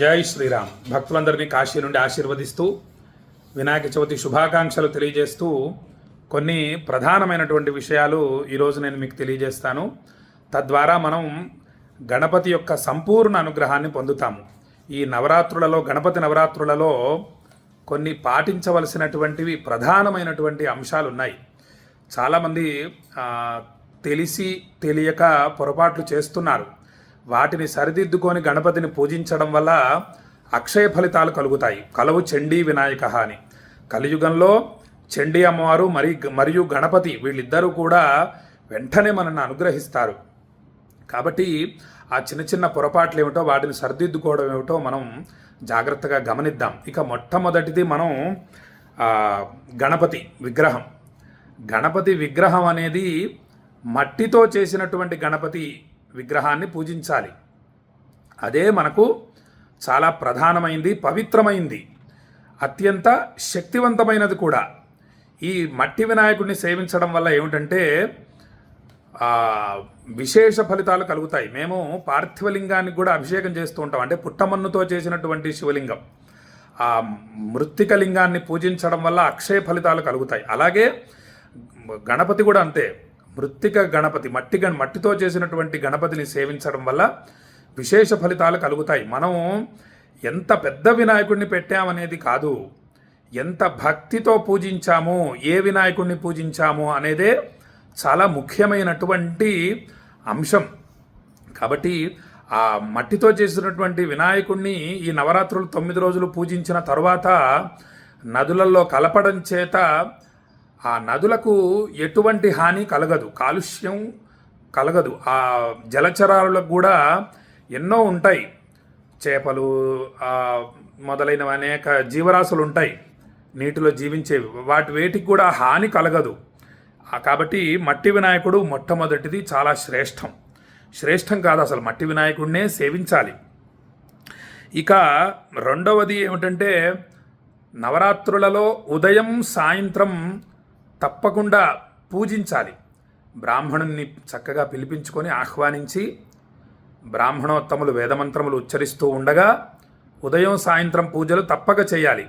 జై శ్రీరామ్. భక్తులందరినీ కాశీ నుండి ఆశీర్వదిస్తూ వినాయక చవితి శుభాకాంక్షలు తెలియజేస్తూ కొన్ని ప్రధానమైనటువంటి విషయాలు ఈరోజు నేను మీకు తెలియజేస్తాను. తద్వారా మనం గణపతి యొక్క సంపూర్ణ అనుగ్రహాన్ని పొందుతాము. ఈ నవరాత్రులలో గణపతి నవరాత్రులలో కొన్ని పాటించవలసినటువంటివి ప్రధానమైనటువంటి అంశాలు ఉన్నాయి చాలామంది తెలిసి తెలియక పొరపాట్లు చేస్తున్నారు. వాటిని సరిదిద్దుకొని గణపతిని పూజించడం వల్ల అక్షయ ఫలితాలు కలుగుతాయి. కలవు చండీ వినాయక అని. కలియుగంలో చండీ అమ్మవారు మరి మరియు గణపతి వీళ్ళిద్దరూ కూడా వెంటనే మనల్ని అనుగ్రహిస్తారు. కాబట్టి ఆ చిన్న చిన్న పొరపాట్లు ఏమిటో వాటిని సరిదిద్దుకోవడం ఏమిటో మనం జాగ్రత్తగా గమనిద్దాం. ఇక మొట్టమొదటిది మనం గణపతి విగ్రహం. గణపతి విగ్రహం అనేది మట్టితో చేసినటువంటి గణపతి విగ్రహాన్ని పూజించాలి. అదే మనకు చాలా ప్రధానమైంది పవిత్రమైంది అత్యంత శక్తివంతమైనది కూడా. ఈ మట్టి వినాయకుడిని సేవించడం వల్ల ఏమిటంటే విశేష ఫలితాలు కలుగుతాయి. మేము పార్థివలింగానికి కూడా అభిషేకం చేస్తూ ఉంటాం. అంటే పుట్టమన్నుతో చేసినటువంటి శివలింగం. ఆ మృత్తిక లింగాన్ని పూజించడం వల్ల అక్షయ ఫలితాలు కలుగుతాయి. అలాగే గణపతి కూడా అంతే. మృత్తిక గణపతి మట్టి గణ మట్టితో చేసినటువంటి గణపతిని సేవించడం వల్ల విశేష ఫలితాలు కలుగుతాయి. మనం ఎంత పెద్ద వినాయకుడిని పెట్టామనేది కాదు. ఎంత భక్తితో పూజించాము ఏ వినాయకుడిని పూజించాము అనేదే చాలా ముఖ్యమైనటువంటి అంశం. కాబట్టి ఆ మట్టితో చేసినటువంటి వినాయకుడిని ఈ నవరాత్రులు తొమ్మిది రోజులు పూజించిన తర్వాత నదులలో కలపడం చేత ఆ నదులకు ఎటువంటి హాని కలగదు. కాలుష్యం కలగదు. ఆ జలచరాలకు కూడా ఎన్నో ఉంటాయి. చేపలు మొదలైన మొదలైనవి అనేక జీవరాశులు ఉంటాయి. నీటిలో జీవించేవి వాటి వేటికి కూడా హాని కలగదు. కాబట్టి మట్టి వినాయకుడు మొట్టమొదటిది చాలా శ్రేష్టం. శ్రేష్టం కాదు అసలు. మట్టి వినాయకుడినే సేవించాలి. ఇక రెండవది ఏమిటంటే నవరాత్రులలో ఉదయం సాయంత్రం తప్పకుండా పూజించాలి. బ్రాహ్మణుని చక్కగా పిలిపించుకొని ఆహ్వానించి బ్రాహ్మణోత్తములు వేదమంత్రములు ఉచ్చరిస్తూ ఉండగా ఉదయం సాయంత్రం పూజలు తప్పక చేయాలి.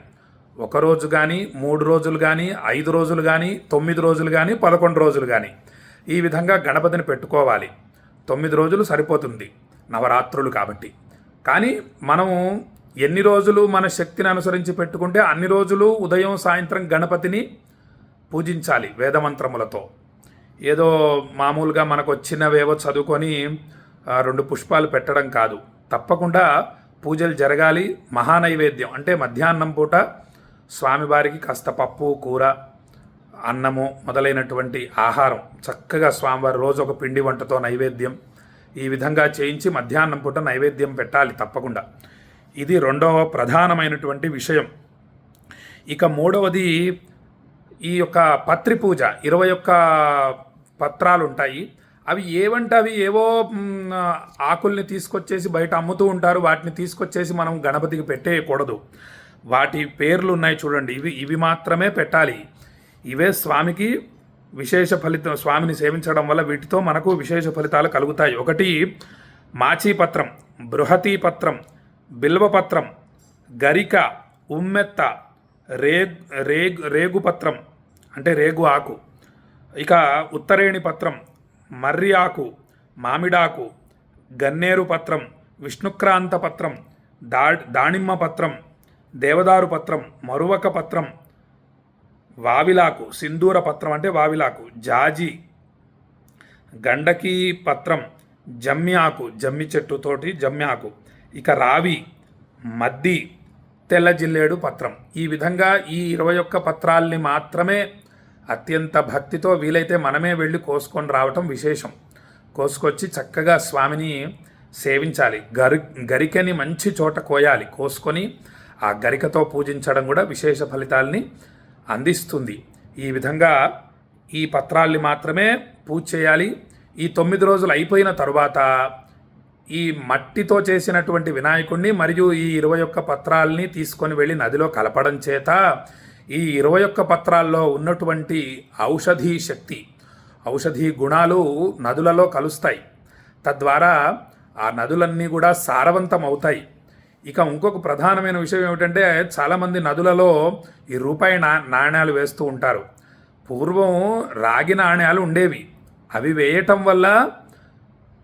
ఒక రోజు కానీ మూడు రోజులు కానీ ఐదు రోజులు కానీ తొమ్మిది రోజులు కానీ పదకొండు రోజులు కానీ ఈ విధంగా గణపతిని పెట్టుకోవాలి. తొమ్మిది రోజులు సరిపోతుంది నవరాత్రులు కాబట్టి. కానీ మనము ఎన్ని రోజులు మన శక్తిని అనుసరించి పెట్టుకుంటే అన్ని రోజులు ఉదయం సాయంత్రం గణపతిని పూజించాలి వేదమంత్రములతో. ఏదో మామూలుగా మనకు వచ్చినవేవో చదువుకొని రెండు పుష్పాలు పెట్టడం కాదు. తప్పకుండా పూజలు జరగాలి మహానైవేద్యం. అంటే మధ్యాహ్నం పూట స్వామివారికి కాస్త పప్పు కూర అన్నము మొదలైనటువంటి ఆహారం. చక్కగా స్వామివారి రోజు ఒక పిండి వంటతో నైవేద్యం ఈ విధంగా చేయించి మధ్యాహ్నం పూట నైవేద్యం పెట్టాలి తప్పకుండా. ఇది రెండవ ప్రధానమైనటువంటి విషయం. ఇక మూడవది ఈ యొక్క పత్రి పూజ ఇరవై ఒక్క పత్రాలు ఉంటాయి అవి ఏవంటే అవి ఏవో ఆకుల్ని తీసుకొచ్చేసి బయట అమ్ముతూ ఉంటారు. వాటిని తీసుకొచ్చేసి మనం గణపతికి పెట్టేయకూడదు. వాటి పేర్లు ఉన్నాయి చూడండి. ఇవి ఇవి మాత్రమే పెట్టాలి. ఇవే స్వామికి విశేష ఫలితం స్వామిని సేవించడం వల్ల వీటితో మనకు విశేష ఫలితాలు కలుగుతాయి. ఒకటి మాచీపత్రం బృహతీపత్రం బిల్వపత్రం గరిక ఉమ్మెత్త రేగ్ రేగు రేగుపత్రం అంటే రేగు ఆకు. ఇక ఉత్తరేణి పత్రం మర్రి ఆకు మామిడాకు గన్నేరు పత్రం విష్ణుక్రాంత పత్రం దా దానిమ్మ పత్రం దేవదారు పత్రం మరువక పత్రం వావిలాకు సింధూర పత్రం అంటే వావిలాకు జాజి గండకీ పత్రం జమ్మి ఆకు జమ్మి చెట్టుతోటి జమ్మి ఆకు. ఇక రావి మద్ది తెల్ల జిల్లేడు పత్రం. ఈ విధంగా ఈ ఇరవై ఒక్క పత్రాల్ని మాత్రమే అత్యంత భక్తితో వీలైతే మనమే వెళ్ళి కోసుకొని రావటం విశేషం. కోసుకొచ్చి చక్కగా స్వామిని సేవించాలి. గరి గరికని మంచి చోట కోయాలి. కోసుకొని ఆ గరికతో పూజించడం కూడా విశేష ఫలితాల్ని అందిస్తుంది. ఈ విధంగా ఈ పత్రాల్ని మాత్రమే పూజ చేయాలి. ఈ తొమ్మిది రోజులు అయిపోయిన తరువాత ఈ మట్టితో చేసినటువంటి వినాయకుడిని మరియు ఈ ఇరవై ఒక్క పత్రాల్ని తీసుకొని వెళ్ళి నదిలో కలపడం చేత ఈ ఇరవై ఒక్క పత్రాల్లో ఉన్నటువంటి ఔషధీ శక్తి ఔషధీ గుణాలు నదులలో కలుస్తాయి. తద్వారా ఆ నదులన్నీ కూడా సారవంతం అవుతాయి ఇక ఇంకొక ప్రధానమైన విషయం ఏమిటంటే చాలామంది నదులలో ఈ రూపాయి నా నాణ్యాలు వేస్తూ ఉంటారు. పూర్వం రాగి నాణ్యాలు ఉండేవి. అవి వేయటం వల్ల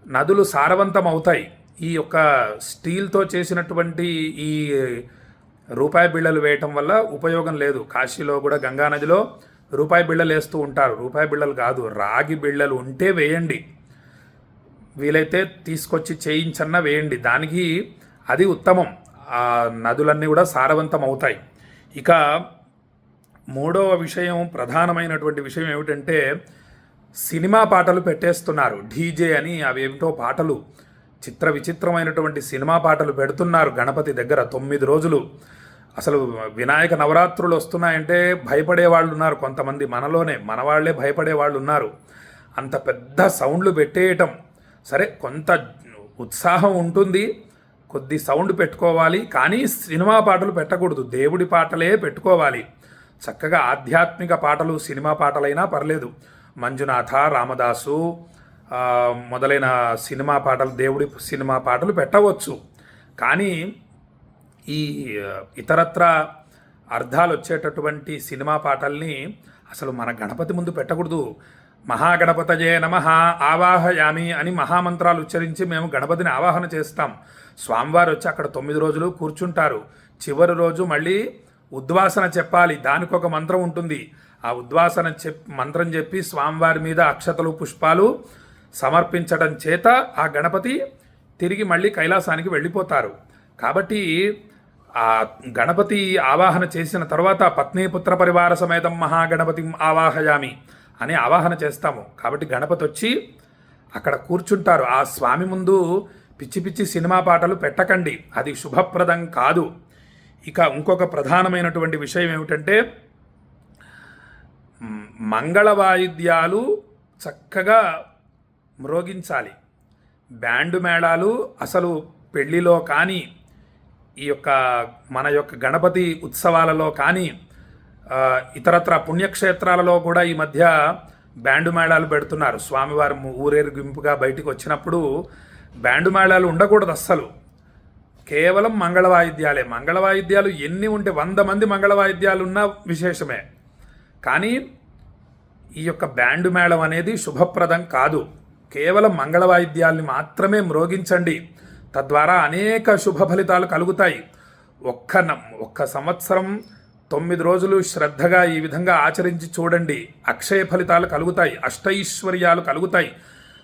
నదులు సారవంతం అవుతాయి ఈ యొక్క స్టీల్తో చేసినటువంటి ఈ రూపాయి బిళ్ళలు వేయటం వల్ల ఉపయోగం లేదు. కాశీలో కూడా గంగా నదిలో రూపాయి బిళ్ళలు వేస్తూ ఉంటారు. రూపాయి బిళ్ళలు కాదు రాగి బిళ్ళలు ఉంటే వేయండి. వీలైతే తీసుకొచ్చి చేయించన్న వేయండి. దానికి అది ఉత్తమం. ఆ నదులన్నీ కూడా సారవంతం అవుతాయి ఇక మూడవ విషయం ప్రధానమైనటువంటి విషయం ఏమిటంటే సినిమా పాటలు పెట్టేస్తున్నారు. డీజే అని అవేమిటో పాటలు చిత్ర విచిత్రమైనటువంటి సినిమా పాటలు పెడుతున్నారు గణపతి దగ్గర తొమ్మిది రోజులు. అసలు వినాయక నవరాత్రులు వస్తున్నాయంటే భయపడే వాళ్ళు ఉన్నారు కొంతమంది మనలోనే మన వాళ్ళే భయపడే వాళ్ళు ఉన్నారు. అంత పెద్ద సౌండ్లు పెట్టేయటం. సరే కొంత ఉత్సాహం ఉంటుంది కొద్ది సౌండ్ పెట్టుకోవాలి కానీ సినిమా పాటలు పెట్టకూడదు. దేవుడి పాటలే పెట్టుకోవాలి. చక్కగా ఆధ్యాత్మిక పాటలు సినిమా పాటలైనా పర్లేదు. మంజునాథ రామదాసు మొదలైన సినిమా పాటలు దేవుడి సినిమా పాటలు పెట్టవచ్చు. కానీ ఈ ఇతరత్ర అర్థాలు వచ్చేటటువంటి సినిమా పాటల్ని అసలు మన గణపతి ముందు పెట్టకూడదు. మహాగణపతజే నమ ఆవాహయామి అని మహామంత్రాలు ఉచ్చరించి మేము గణపతిని ఆవాహన చేస్తాం. స్వామివారు వచ్చి అక్కడ తొమ్మిది రోజులు కూర్చుంటారు. చివరి రోజు మళ్ళీ ఉద్వాసన చెప్పాలి. దానికి ఒక మంత్రం ఉంటుంది. ఆ ఉద్వాసన చెప్ మంత్రం చెప్పి స్వామివారి మీద అక్షతలు పుష్పాలు సమర్పించడం చేత ఆ గణపతి తిరిగి మళ్ళీ కైలాసానికి వెళ్ళిపోతారు. కాబట్టి ఆ గణపతి ఆవాహన చేసిన తర్వాత పత్ని పుత్ర పరివార సమేతం మహాగణపతి ఆవాహయామి అని ఆవాహన చేస్తాము. కాబట్టి గణపతి వచ్చి అక్కడ కూర్చుంటారు. ఆ స్వామి ముందు పిచ్చి పిచ్చి సినిమా పాటలు పెట్టకండి. అది శుభప్రదం కాదు. ఇక ఇంకొక ప్రధానమైనటువంటి విషయం ఏమిటంటే మంగళ వాయిద్యాలు చక్కగా మ్రోగించాలి. బ్యాండ్ మేళాలు అసలు పెళ్ళిలో కానీ ఈ యొక్క మన యొక్క గణపతి ఉత్సవాలలో కానీ ఇతరత్ర పుణ్యక్షేత్రాలలో కూడా ఈ మధ్య బ్యాండు మేళాలు పెడుతున్నారు. స్వామివారు ఊరేగింపుగా బయటికి వచ్చినప్పుడు బ్యాండు మేళాలు ఉండకూడదు అస్సలు. కేవలం మంగళ వాయిద్యాలే మంగళ వాయిద్యాలు ఎన్ని ఉంటే వంద మంది మంగళ వాయిద్యాలు ఉన్నా విశేషమే. కానీ ఈ యొక్క బ్యాండు మేళం అనేది శుభప్రదం కాదు. కేవలం మంగళ వాయిద్యాల్ని మాత్రమే మ్రోగించండి. తద్వారా అనేక శుభ ఫలితాలు కలుగుతాయి. ఒక్క ఒక్క సంవత్సరం తొమ్మిది రోజులు శ్రద్ధగా ఈ విధంగా ఆచరించి చూడండి. అక్షయ ఫలితాలు కలుగుతాయి అష్టైశ్వర్యాలు కలుగుతాయి.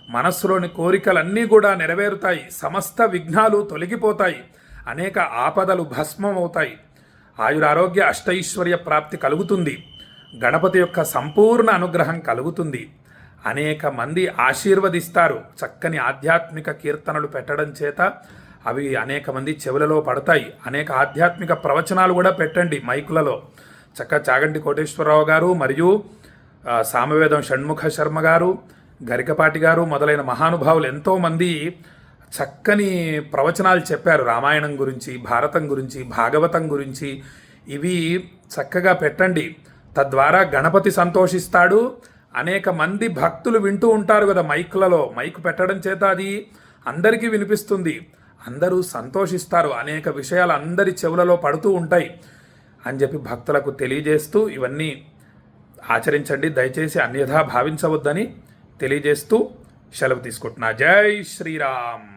మనస్సులోని కోరికలన్నీ కూడా నెరవేరుతాయి. సమస్త విఘ్నాలు తొలగిపోతాయి. అనేక ఆపదలు భస్మం అవుతాయి ఆయురారోగ్య అష్టైశ్వర్య ప్రాప్తి కలుగుతుంది. గణపతి యొక్క సంపూర్ణ అనుగ్రహం కలుగుతుంది. అనేక మంది ఆశీర్వదిస్తారు. చక్కని ఆధ్యాత్మిక కీర్తనలు పెట్టడం చేత అవి అనేక మంది చెవులలో పడతాయి. అనేక ఆధ్యాత్మిక ప్రవచనాలు కూడా పెట్టండి మైకులలో. చక్క చాగంటి కోటేశ్వరరావు గారు మరియు సామవేదం షణ్ముఖ శర్మ గారు గరికపాటి గారు మొదలైన మహానుభావులు ఎంతోమంది చక్కని ప్రవచనాలు చెప్పారు. రామాయణం గురించి భారతం గురించి భాగవతం గురించి. ఇవి చక్కగా పెట్టండి. తద్వారా గణపతి సంతోషిస్తాడు. అనేక మంది భక్తులు వింటూ ఉంటారు కదా మైకులలో. మైక్ పెట్టడం చేత అది అందరికీ వినిపిస్తుంది. అందరూ సంతోషిస్తారు. అనేక విషయాలు అందరి చెవులలో పడుతూ ఉంటాయి అని చెప్పి భక్తులకు తెలియజేస్తూ ఇవన్నీ ఆచరించండి. దయచేసి అన్యథా భావించవద్దని తెలియజేస్తూ సెలవు తీసుకుంటున్నా. జై శ్రీరామ్.